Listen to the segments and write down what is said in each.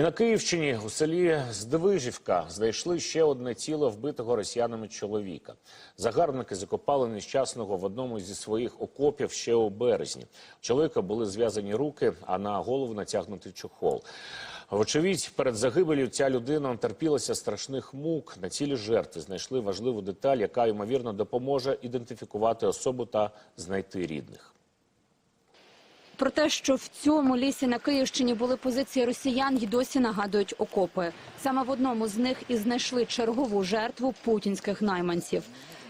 І на Київщині у селі Здвижівка знайшли ще одне тіло вбитого росіянами чоловіка. Загарбники закопали нещасного в одному зі своїх окопів ще у березні. Чоловіка були зв'язані руки, а на голову натягнутий чохол. Вочевидь, перед загибелью ця людина терпілася страшних мук. На тілі жертви знайшли важливу деталь, яка ймовірно допоможе ідентифікувати особу та знайти рідних. Про те, що в цьому лісі на Київщині були позиції росіян, й досі нагадують окопи. Саме в одному з них і знайшли чергову жертву путінських найманців.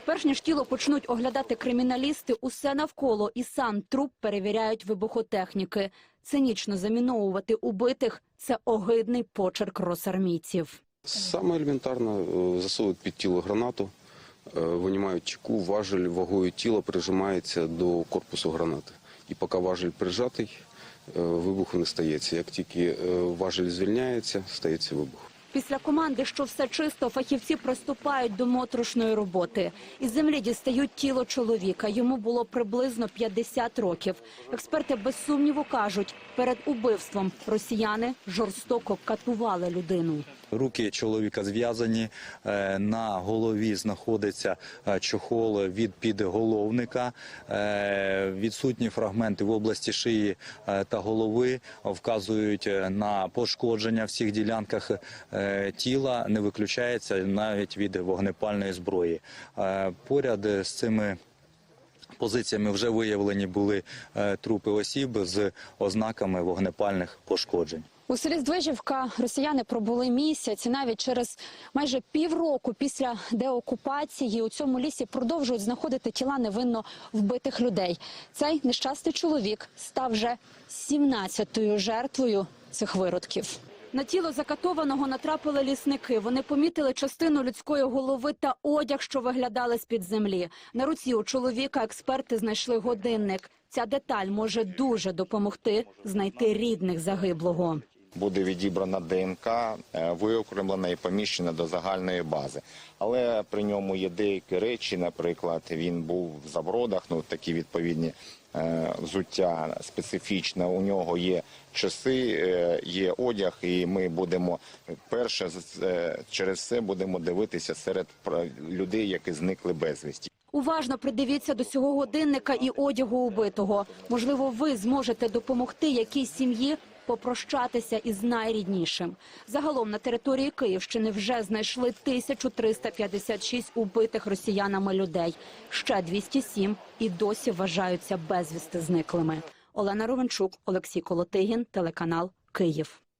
Перш ніж тіло почнуть оглядати криміналісти, усе навколо і сам труп перевіряють вибухотехніки. Цинічно заміновувати убитих – це огидний почерк росармійців. Саме елементарно е, засовують під тіло гранату, е, винімають чеку, важель вагою тіла прижимається до корпусу гранати. І поки важель прижатий, е, вибуху не стається. Як тільки е, важель звільняється, стається вибух. Після команди, що все чисто, фахівці приступають до моторошної роботи. Із землі дістають тіло чоловіка. Йому було приблизно 50 років. Експерти без сумніву кажуть, перед убивством росіяни жорстоко катували людину. Руки чоловіка зв'язані, е, на голові знаходиться е, чохол від підголовника. Е, Відсутні фрагменти в області шиї та голови вказують на пошкодження всіх ділянках тіла. Не виключається навіть від вогнепальної зброї. Поряд з цими позиціями вже виявлені були трупи осіб з ознаками вогнепальних пошкоджень. У селі Здвижівка росіяни пробули місяць. І навіть через майже півроку після деокупації у цьому лісі продовжують знаходити тіла невинно вбитих людей. Цей нещасний чоловік став вже 17-ю жертвою цих виродків. На тіло закатованого натрапили лісники. Вони помітили частину людської голови та одяг, що виглядали з-під землі. На руці у чоловіка експерти знайшли годинник. Ця деталь може дуже допомогти знайти рідних загиблого. Буде відібрана ДНК, е, виокремлена і поміщена до загальної бази. Але при ньому є деякі речі, наприклад, він був в забродах, ну такі відповідні е, взуття специфічне. У нього є часи, е, є одяг, і ми будемо перше через це будемо дивитися серед людей, які зникли безвісті. Уважно придивіться до цього годинника і одягу убитого. Можливо, ви зможете допомогти якійсь сім'ї попрощатися із найріднішим. Загалом на території Київщини вже знайшли 1356 убитих росіянами людей. Ще 207 і досі вважаються безвісти зниклими. Олена Ровенчук, Олексій Колотигін, телеканал Київ.